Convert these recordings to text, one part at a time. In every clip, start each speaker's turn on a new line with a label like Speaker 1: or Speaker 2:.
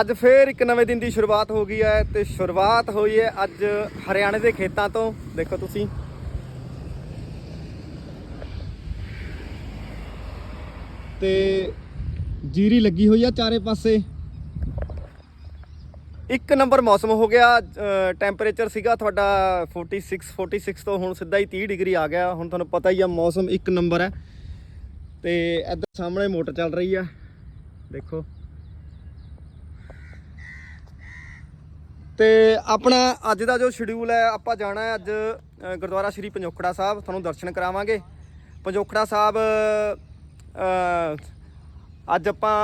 Speaker 1: ਅੱਜ ਫੇਰ ਇੱਕ ਨਵੇਂ ਦਿਨ ਦੀ ਸ਼ੁਰੂਆਤ ਹੋ ਗਈ ਹੈ ਤੇ ਸ਼ੁਰੂਆਤ ਹੋਈ ਹੈ ਅੱਜ ਹਰਿਆਣੇ ਦੇ ਖੇਤਾਂ ਤੋਂ। ਦੇਖੋ ਤੁਸੀਂ। ਤੇ ਜੀਰੀ ਲੱਗੀ ਹੋਈ ਆ ਚਾਰੇ ਪਾਸੇ। ਇੱਕ ਨੰਬਰ ਮੌਸਮ ਹੋ ਗਿਆ ਟੈਂਪਰੇਚਰ ਸੀਗਾ ਤੁਹਾਡਾ 46 46 ਤੋਂ ਹੁਣ ਸਿੱਧਾ ਹੀ 30 ਡਿਗਰੀ ਆ ਗਿਆ। ਹੁਣ ਤੁਹਾਨੂੰ ਪਤਾ ਹੀ ਆ ਮੌਸਮ ਇੱਕ ਨੰਬਰ ਹੈ। ਤੇ ਇੱਧਰ ਸਾਹਮਣੇ ਮੋਟਰ ਚੱਲ ਰਹੀ ਆ। ਦੇਖੋ। ਤੇ ਆਪਣਾ ਅੱਜ ਦਾ ਜੋ ਸ਼ਡਿਊਲ ਹੈ, ਆਪਾਂ ਜਾਣਾ ਹੈ ਅੱਜ ਗੁਰਦੁਆਰਾ ਸ਼੍ਰੀ ਪੰਜੋਖੜਾ ਸਾਹਿਬ, ਤੁਹਾਨੂੰ ਦਰਸ਼ਨ ਕਰਾਵਾਂਗੇ। ਪੰਜੋਖੜਾ ਸਾਹਿਬ ਅੱਜ ਆਪਾਂ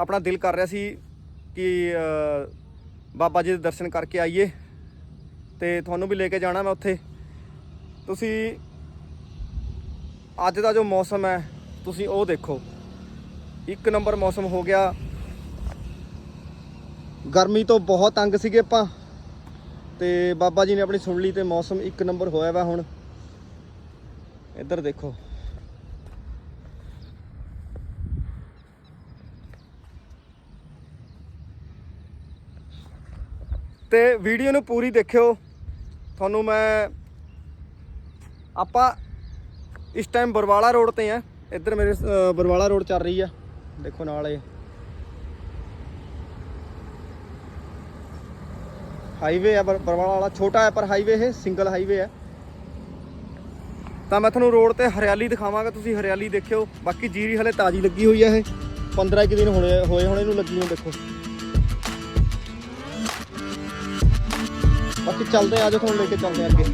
Speaker 1: ਆਪਣਾ ਦਿਲ ਕਰ ਰਿਹਾ ਸੀ ਕਿ ਬਾਬਾ ਜੀ ਦੇ ਦਰਸ਼ਨ ਕਰਕੇ ਆਈਏ ਤੇ ਤੁਹਾਨੂੰ ਵੀ ਲੈ ਕੇ ਜਾਣਾ ਮੈਂ ਉੱਥੇ। ਤੁਸੀਂ, ਅੱਜ ਦਾ ਜੋ ਮੌਸਮ ਹੈ, ਤੁਸੀਂ ਉਹ ਦੇਖੋ। ਇੱਕ ਨੰਬਰ ਮੌਸਮ ਹੋ ਗਿਆ। ਗਰਮੀ ਤੋਂ ਬਹੁਤ ਤੰਗ ਸੀਗੇ ਆਪਾਂ। ਤੇ ਬਾਬਾ ਜੀ ਨੇ ਆਪਣੀ ਸੁਣ ਲਈ ਤੇ ਮੌਸਮ ਇੱਕ ਨੰਬਰ ਹੋਇਆ ਵਾ ਹੁਣ। ਇੱਧਰ ਦੇਖੋ। ਤੇ ਵੀਡੀਓ ਨੂੰ ਪੂਰੀ ਦੇਖਿਓ। ਤੁਹਾਨੂੰ ਮੈਂ ਆਪਾਂ ਇਸ ਟਾਈਮ ਬਰਵਾਲਾ ਰੋਡ ਤੇ ਆ। ਇੱਧਰ ਮੇਰੇ ਬਰਵਾਲਾ ਰੋਡ ਚੱਲ ਰਹੀ ਆ। ਦੇਖੋ ਨਾਲ। ਇਹ ਹਾਈਵੇ ਹੈ ਬਰ- ਬਰਵਾਲਾ ਵਾਲਾ ਛੋਟਾ ਹੈ ਪਰ ਹਾਈਵੇ ਇਹ ਸਿੰਗਲ ਹਾਈਵੇ ਹੈ। ਤਾਂ ਮੈਂ ਤੁਹਾਨੂੰ ਰੋਡ ਤੇ ਹਰਿਆਲੀ ਦਿਖਾਵਾਂਗਾ ਤੁਸੀਂ ਹਰਿਆਲੀ ਦੇਖਿਓ। ਬਾਕੀ ਜੀਰੀ ਹਲੇ ਤਾਜ਼ੀ ਲੱਗੀ ਹੋਈ ਹੈ ਇਹ। 15 ਕੁ ਦਿਨ ਹੋਣੇ ਹੋਏ ਹੁਣ ਇਹਨੂੰ ਲੱਗੀ ਨੂੰ ਦੇਖੋ। ਬਾਕੀ ਚੱਲਦੇ ਆ, ਆ ਜਾਓ ਤੁਹਾਨੂੰ ਲੈ ਕੇ ਚੱਲਦੇ ਆ ਅੱਗੇ।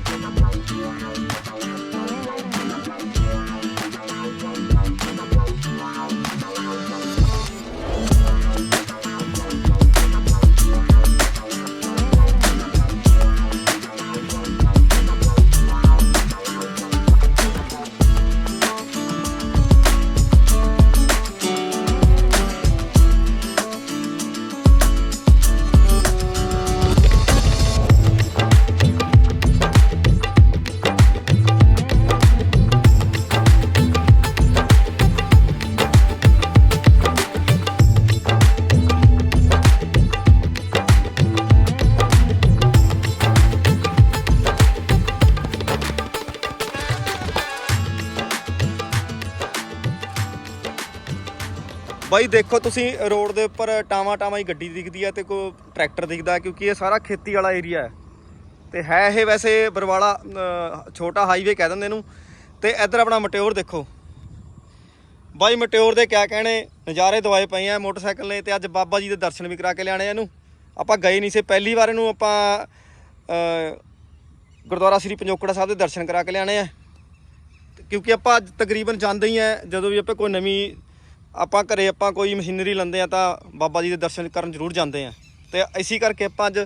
Speaker 1: ਬਾਈ ਦੇਖੋ, ਤੁਸੀਂ ਰੋਡ ਦੇ ਉੱਪਰ ਟਾਵਾ ਟਾਵਾ ਹੀ ਗੱਡੀ ਦਿਖਦੀ ਹੈ ਤੇ ਕੋਈ ਟਰੈਕਟਰ ਦਿਖਦਾ ਕਿਉਂਕਿ ਇਹ ਸਾਰਾ ਖੇਤੀ ਵਾਲਾ ਏਰੀਆ ਹੈ। ਤੇ ਹੈ ਇਹ ਵੈਸੇ ਬਰਵਾਲਾ ਛੋਟਾ ਹਾਈਵੇ ਕਹਿ ਦਿੰਦੇ ਇਹਨੂੰ। ਤੇ ਇੱਧਰ ਆਪਣਾ ਮਟਿਓਰ ਦੇਖੋ। ਬਾਈ ਮਟਿਓਰ ਦੇ ਕਿਆ ਕਹਿਣੇ, ਨਜ਼ਾਰੇ ਦਵਾਏ ਪਏ ਆ ਮੋਟਰਸਾਈਕਲ ਨੇ ਤੇ ਅੱਜ ਬਾਬਾ ਜੀ ਦੇ ਦਰਸ਼ਨ ਵੀ ਕਰਾ ਕੇ ਲਿਆਣੇ ਇਹਨੂੰ। ਆਪਾਂ ਗਏ ਨਹੀਂ ਸੀ, ਪਹਿਲੀ ਵਾਰ ਇਹਨੂੰ ਆਪਾਂ ਗੁਰਦੁਆਰਾ ਸ੍ਰੀ ਪੰਜੋਕੜਾ ਸਾਹਿਬ ਦੇ ਦਰਸ਼ਨ ਕਰਾ ਕੇ ਲਿਆਣੇ ਆ। ਕਿਉਂਕਿ ਆਪਾਂ ਅੱਜ ਤਕਰੀਬਨ ਜਾਂਦੇ ਹੀ ਆ, ਜਦੋਂ ਵੀ ਆਪਾਂ ਕੋਈ ਨਵੀਂ ਆਪਾਂ ਘਰੇ ਆਪਾਂ ਕੋਈ ਮਸ਼ੀਨਰੀ ਲੈਂਦੇ ਆ ਤਾਂ ਬਾਬਾ ਜੀ ਦੇ ਦਰਸ਼ਨ ਕਰਨ ਜ਼ਰੂਰ ਜਾਂਦੇ ਆ। ਤੇ ਇਸੇ ਕਰਕੇ ਆਪਾਂ ਅੱਜ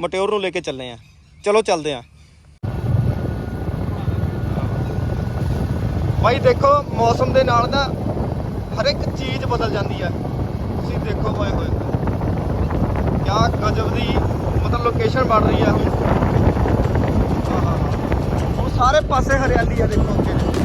Speaker 1: ਮਟਿਓਰ ਨੂੰ ਲੈ ਕੇ ਚੱਲੇ ਆ। ਚਲੋ ਚੱਲਦੇ ਆ। ਭਾਈ ਦੇਖੋ, ਮੌਸਮ ਦੇ ਨਾਲ ਨਾ ਹਰ ਇੱਕ ਚੀਜ਼ ਬਦਲ ਜਾਂਦੀ ਹੈ ਤੁਸੀਂ ਦੇਖੋ ਹੋਏ ਹੋਏ। ਕਿਆ ਗਜਬ ਦੀ ਮਤਲਬ ਲੋਕੇਸ਼ਨ ਬਣ ਰਹੀ ਹੈ ਹੁਣ ਆਹਾ। ਹੁਣ ਸਾਰੇ ਪਾਸੇ ਹਰਿਆਲੀ ਆ ਦੇਖੋ ਅੱਗੇ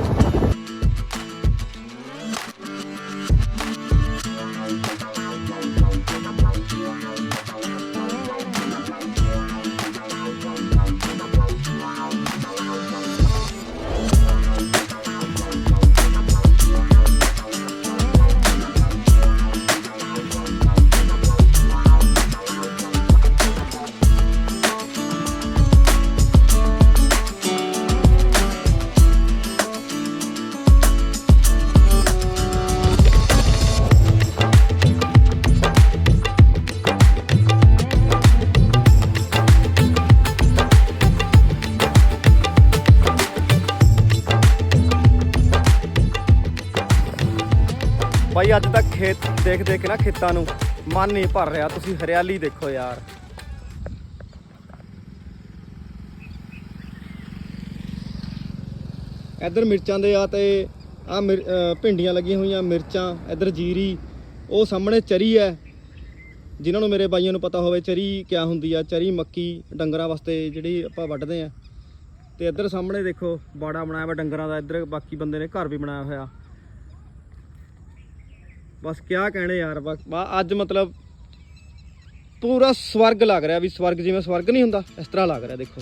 Speaker 1: ਬਾਈ ਅੱਜ ਤੱਕ ਖੇਤ ਦੇਖ ਦੇਖ ਕੇ ਨਾ ਖੇਤਾਂ ਨੂੰ ਮਨ ਨਹੀਂ ਭਰ ਰਿਹਾ। ਤੁਸੀਂ ਹਰਿਆਲੀ ਦੇਖੋ ਯਾਰ। ਇੱਧਰ ਮਿਰਚਾਂ ਦੇ ਆ ਤੇ ਆ ਭਿੰਡੀਆਂ ਲੱਗੀਆਂ ਹੋਈਆਂ, ਮਿਰਚਾਂ, ਇੱਧਰ ਜੀਰੀ, ਉਹ ਸਾਹਮਣੇ ਚਰੀ ਹੈ। ਜਿਨ੍ਹਾਂ ਨੂੰ ਮੇਰੇ ਬਾਈਆਂ ਨੂੰ ਪਤਾ ਹੋਵੇ, ਚਰੀ ਕਿਆ ਹੁੰਦੀ ਆ? ਚਰੀ, ਮੱਕੀ, ਡੰਗਰਾਂ ਵਾਸਤੇ ਜਿਹੜੀ ਆਪਾਂ ਵੱਢਦੇ ਆ। ਤੇ ਇੱਧਰ ਸਾਹਮਣੇ ਦੇਖੋ, ਬਾੜਾ ਬਣਾਇਆ ਵਾ ਡੰਗਰਾਂ ਦਾ। ਇੱਧਰ ਬਾਕੀ ਬੰਦੇ ਨੇ ਘਰ ਵੀ ਬਣਾਇਆ ਹੋਇਆ। ਬਸ ਕਿਆ ਕਹਿਣੇ ਯਾਰ, ਬਸ ਅੱਜ ਮਤਲਬ ਪੂਰਾ ਸਵਰਗ ਲੱਗ ਰਿਹਾ ਵੀ ਸਵਰਗ ਜਿਵੇਂ ਸਵਰਗ ਨਹੀਂ ਹੁੰਦਾ, ਇਸ ਤਰ੍ਹਾਂ ਲੱਗ ਰਿਹਾ ਦੇਖੋ।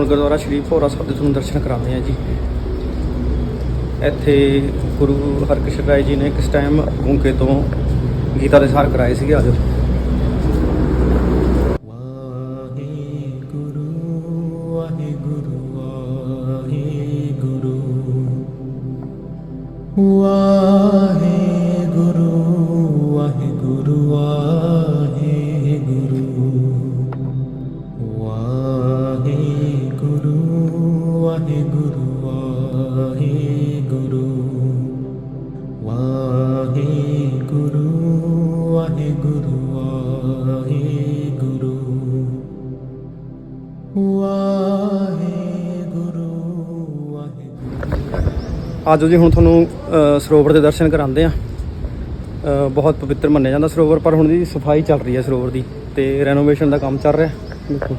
Speaker 1: ਹੁਣ ਗੁਰਦੁਆਰਾ ਸ਼੍ਰੀ ਭੋਰਾ ਸਾਹਿਬ ਦੇ ਤੁਹਾਨੂੰ ਦਰਸ਼ਨ ਕਰਾਉਂਦੇ ਆ ਜੀ। ਇੱਥੇ ਗੁਰੂ ਹਰਕ੍ਰਿਸ਼ਨ ਰਾਏ ਜੀ ਨੇ ਕਿਸ ਟਾਈਮ ਉਂਕੇ ਤੋਂ ਗੀਤਾ ਦੇ ਸਾਰ ਕਰਾਏ ਸੀਗੇ ਆਜੋ
Speaker 2: ਵਾਹਿਗੁਰੂ ਵਾਹਿਗੁਰੂ। ਵਾਹਿਗੁਰੂ।
Speaker 1: ਆਜੋ ਜੀ, ਹੁਣ ਤੁਹਾਨੂੰ ਸਰੋਵਰ ਦੇ ਦਰਸ਼ਨ ਕਰਾਉਂਦੇ ਆ ਬਹੁਤ ਪਵਿੱਤਰ ਮੰਨਿਆ ਜਾਂਦਾ ਸਰੋਵਰ, ਪਰ ਹੁਣ ਦੀ ਸਫ਼ਾਈ ਚੱਲ ਰਹੀ ਹੈ ਸਰੋਵਰ ਦੀ ਤੇ ਰੈਨੋਵੇਸ਼ਨ ਦਾ ਕੰਮ ਚੱਲ ਰਿਹਾ। ਦੇਖੋ।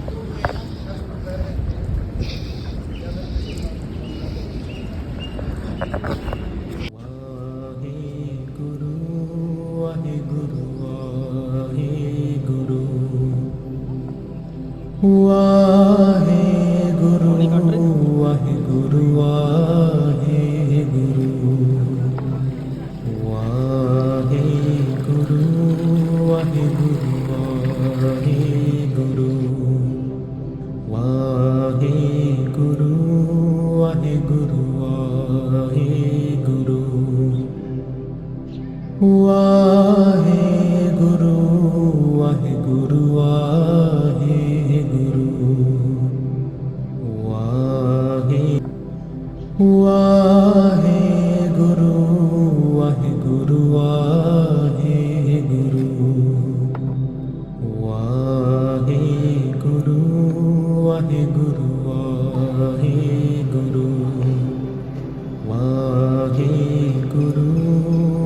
Speaker 2: ਵਾਹਿਗੁਰੂ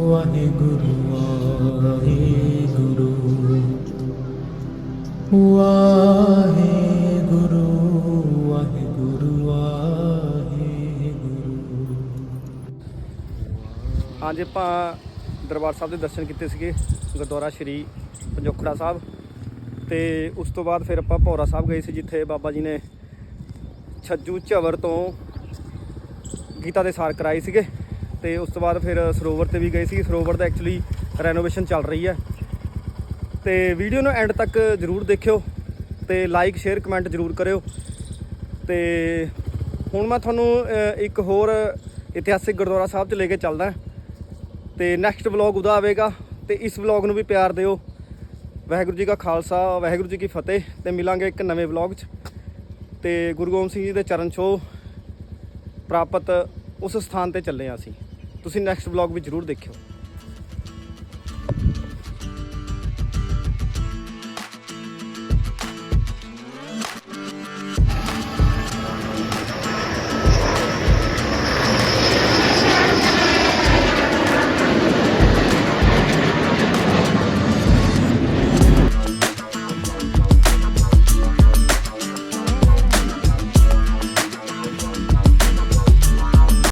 Speaker 2: ਵਾਹਿਗੁਰੂ ਵਾਹਿਗੁਰੂ ਵਾਹਿਗੁਰੂ ਵਾਹਿਗੁਰੂ ਵਾਹਿਗੁਰੂ
Speaker 1: ਅੱਜ ਆਪਾਂ ਦਰਬਾਰ ਸਾਹਿਬ ਦੇ ਦਰਸ਼ਨ ਕੀਤੇ ਸੀਗੇ, ਗੁਰਦੁਆਰਾ ਸ਼੍ਰੀ ਪੰਜੋਖੜਾ ਸਾਹਿਬ। ਤੇ ਉਸ ਤੋਂ ਬਾਅਦ ਫਿਰ ਆਪਾਂ ਭੌਰਾ ਸਾਹਿਬ ਗਏ ਸੀ, ਜਿੱਥੇ ਬਾਬਾ ਜੀ ਨੇ ਛੱਜੂ ਝਵਰ ਤੋਂ ਗੀਤਾ ਦੇ ਸਾਰ ਕਰਾਏ ਸੀਗੇ। ਤੇ ਉਸ ਤੋਂ ਬਾਅਦ ਫਿਰ ਸਰੋਵਰ ਤੇ ਵੀ ਗਏ ਸੀ। ਸਰੋਵਰ ਦਾ ਐਕਚੁਅਲੀ ਰੈਨੋਵੇਸ਼ਨ ਚੱਲ ਰਹੀ ਹੈ। ਤੇ ਵੀਡੀਓ ਨੂੰ ਐਂਡ ਤੱਕ ਜਰੂਰ ਦੇਖਿਓ ਤੇ ਲਾਈਕ ਸ਼ੇਅਰ ਕਮੈਂਟ ਜਰੂਰ ਕਰਿਓ। ਤੇ ਹੁਣ ਮੈਂ ਤੁਹਾਨੂੰ ਇੱਕ ਹੋਰ ਇਤਿਹਾਸਿਕ ਗੁਰਦੁਆਰਾ ਸਾਹਿਬ 'ਚ ਲੈ ਕੇ ਚੱਲਦਾ ਤੇ ਨੈਕਸਟ ਵਲੌਗ ਉਹਦਾ ਆਵੇਗਾ ਤੇ ਇਸ ਵਲੌਗ ਨੂੰ ਵੀ ਪਿਆਰ ਦਿਓ। ਵਾਹਿਗੁਰੂ ਜੀ ਕਾ ਖਾਲਸਾ, ਵਾਹਿਗੁਰੂ ਜੀ ਕੀ ਫਤਿਹ ਤੇ ਮਿਲਾਂਗੇ ਇੱਕ ਨਵੇਂ ਵਲੌਗ 'ਚ। ਤੇ ਗੁਰੂ ਗੋਬਿੰਦ ਸਿੰਘ ਜੀ ਦੇ ਚਰਨ ਛੋਹ ਪ੍ਰਾਪਤ ਉਸ ਸਥਾਨ ਤੇ ਚੱਲੇ ਹਾਂ ਅਸੀਂ। ਤੁਸੀਂ ਨੈਕਸਟ ਵਲੌਗ ਵਿੱਚ ਜਰੂਰ ਦੇਖਿਓ।